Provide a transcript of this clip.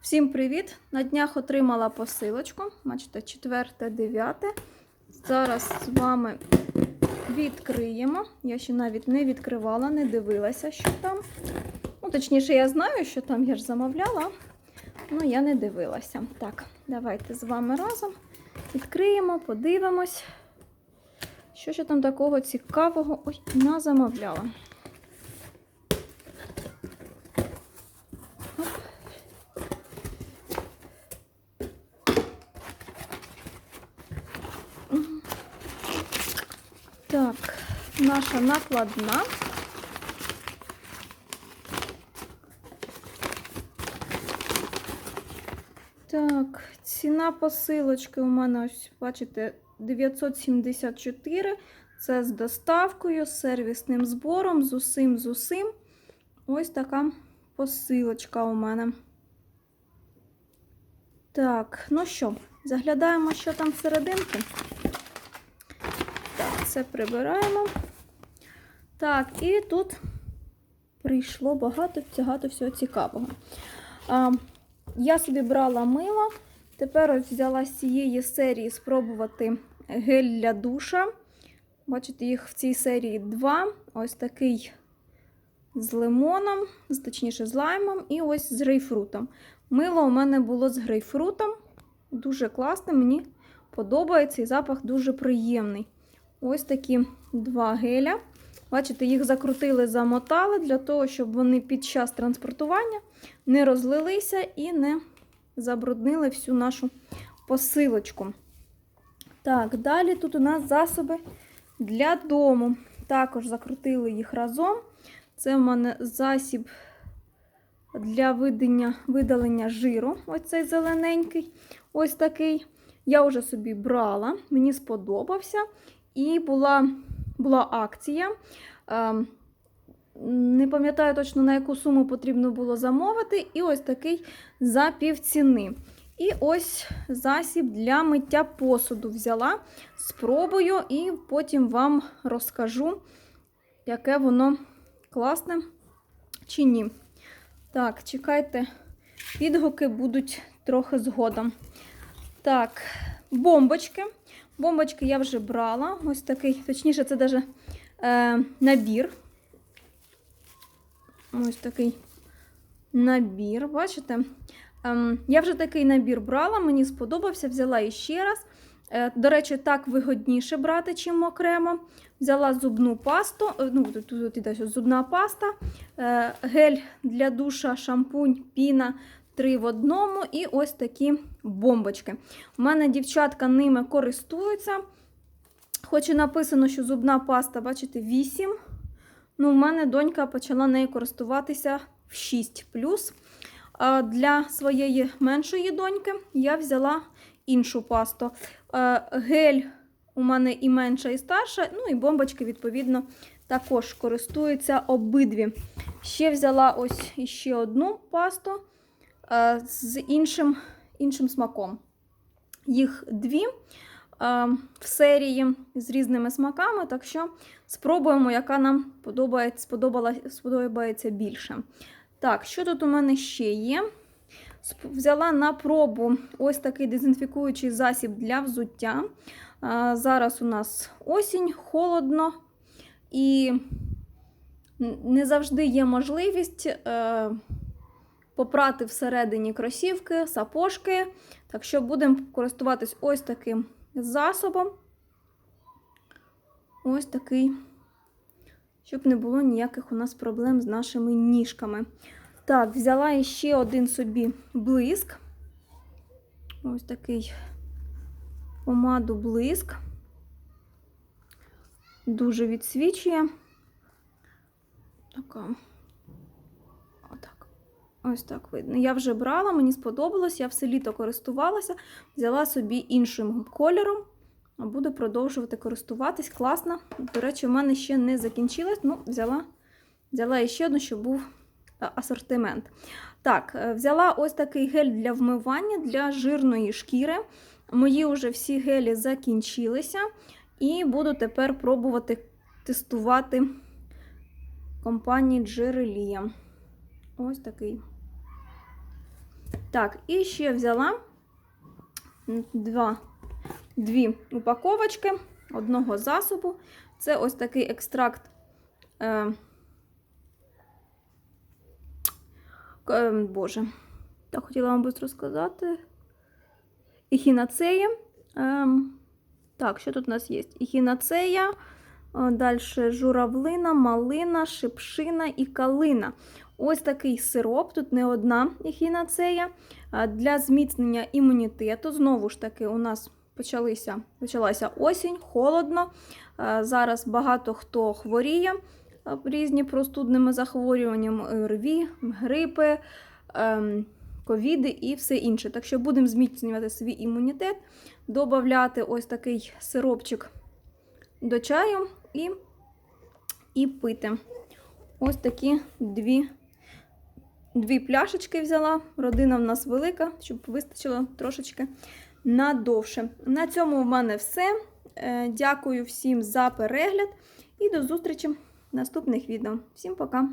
Всім привіт! На днях отримала посилочку. Бачите, 4, 9. Зараз з вами відкриємо. Я ще навіть не відкривала, не дивилася, що там. Ну, точніше, я знаю, що там я ж замовляла, але я не дивилася. Так, давайте з вами разом відкриємо, подивимось, що ж там такого цікавого ой, назамовляла. Так, наша накладна. Так, ціна посилочки у мене ось, бачите, 974. Це з доставкою, з сервісним збором, з усім, з усім. Ось така посилочка у мене. Так, ну що, заглядаємо, що там всерединки. Це прибираємо. Так, і тут прийшло багато багато всього цікавого. А, я собі брала мило. Тепер взяла з цієї серії спробувати гель для душа. Бачите, їх в цій серії два. Ось такий з лимоном, точніше, з лаймом, і ось з грейпфрутом. Мило у мене було з грейпфрутом. Дуже класне, мені подобається і запах дуже приємний. Ось такі два геля. Бачите, їх закрутили, замотали для того, щоб вони під час транспортування не розлилися і не забруднили всю нашу посилочку. Так, далі тут у нас засоби для дому. Також закрутили їх разом. Це в мене засіб для видання, видалення жиру. Ось цей зелененький. Ось такий. Я вже собі брала, мені сподобався. І була була акція. Ем, не пам'ятаю точно, на яку суму потрібно було замовити. І ось такий за півціни. І ось засіб для миття посуду взяла. Спробую, і потім вам розкажу, яке воно класне чи ні. Так, чекайте, відгуки будуть трохи згодом. Так, бомбочки. Бомбочки я вже брала. Ось такий, точніше, це навіть е, набір. Ось такий набір, бачите? Ем, я вже такий набір брала, мені сподобався, взяла іще раз. Е, до речі, так вигодніше брати, чим окремо. Взяла зубну пасту, е, ну, тут, тут іде зубна паста, е, гель для душа, шампунь, піна. Три в одному і ось такі бомбочки. У мене дівчатка ними користуються. Хоч і написано, що зубна паста, бачите, 8. Ну, у мене донька почала нею користуватися в 6. А для своєї меншої доньки я взяла іншу пасту. Гель у мене і менша, і старша. Ну і бомбочки, відповідно, також користуються обидві. Ще взяла ось іще одну пасту з іншим іншим смаком. Їх дві в серії з різними смаками, так що спробуємо, яка нам подобається, сподобається більше. Так, що тут у мене ще є? Взяла на пробу ось такий дезінфікуючий засіб для взуття. Зараз у нас осінь, холодно, і не завжди є можливість е, попрати всередині кросівки, сапожки. Так що будемо користуватись ось таким засобом. Ось такий, щоб не було ніяких у нас проблем з нашими ніжками. Так, взяла ще один собі блиск. Ось такий помаду блиск. Дуже відсвічує. Така. Ось так видно. Я вже брала, мені сподобалось, я все літо користувалася, взяла собі іншим кольором, буду продовжувати користуватись. Класно. До речі, в мене ще не закінчилось, ну, взяла взяла ще одну, щоб був асортимент. Так, е, взяла ось такий гель для вмивання для жирної шкіри. Мої вже всі гелі закінчилися. І буду тепер пробувати тестувати компанії Джерелія. Ось такий Так, і ще взяла два, дві упаковочки одного засобу. Це ось такий екстракт. Е, е, Боже, так хотіла вам швидко сказати. Ехінацея. Ем, так, що тут у нас є? Ехінацея, далі журавлина, малина, шипшина і калина. Ось такий сироп, тут не одна ехінацея. Е, Для зміцнення імунітету. Знову ж таки, у нас почалися, почалася осінь, холодно. Е, Зараз багато хто хворіє е, різні простудними захворюваннями, РВІ, грипи, ем, ковіди і все інше. Так що будемо зміцнювати свій імунітет, додати ось такий сиропчик до чаю і, і пити. Ось такі дві, дві пляшечки взяла. Родина в нас велика, щоб вистачило трошечки надовше. На цьому в мене все. Е, Дякую всім за перегляд і до зустрічі в наступних відео. Всім пока!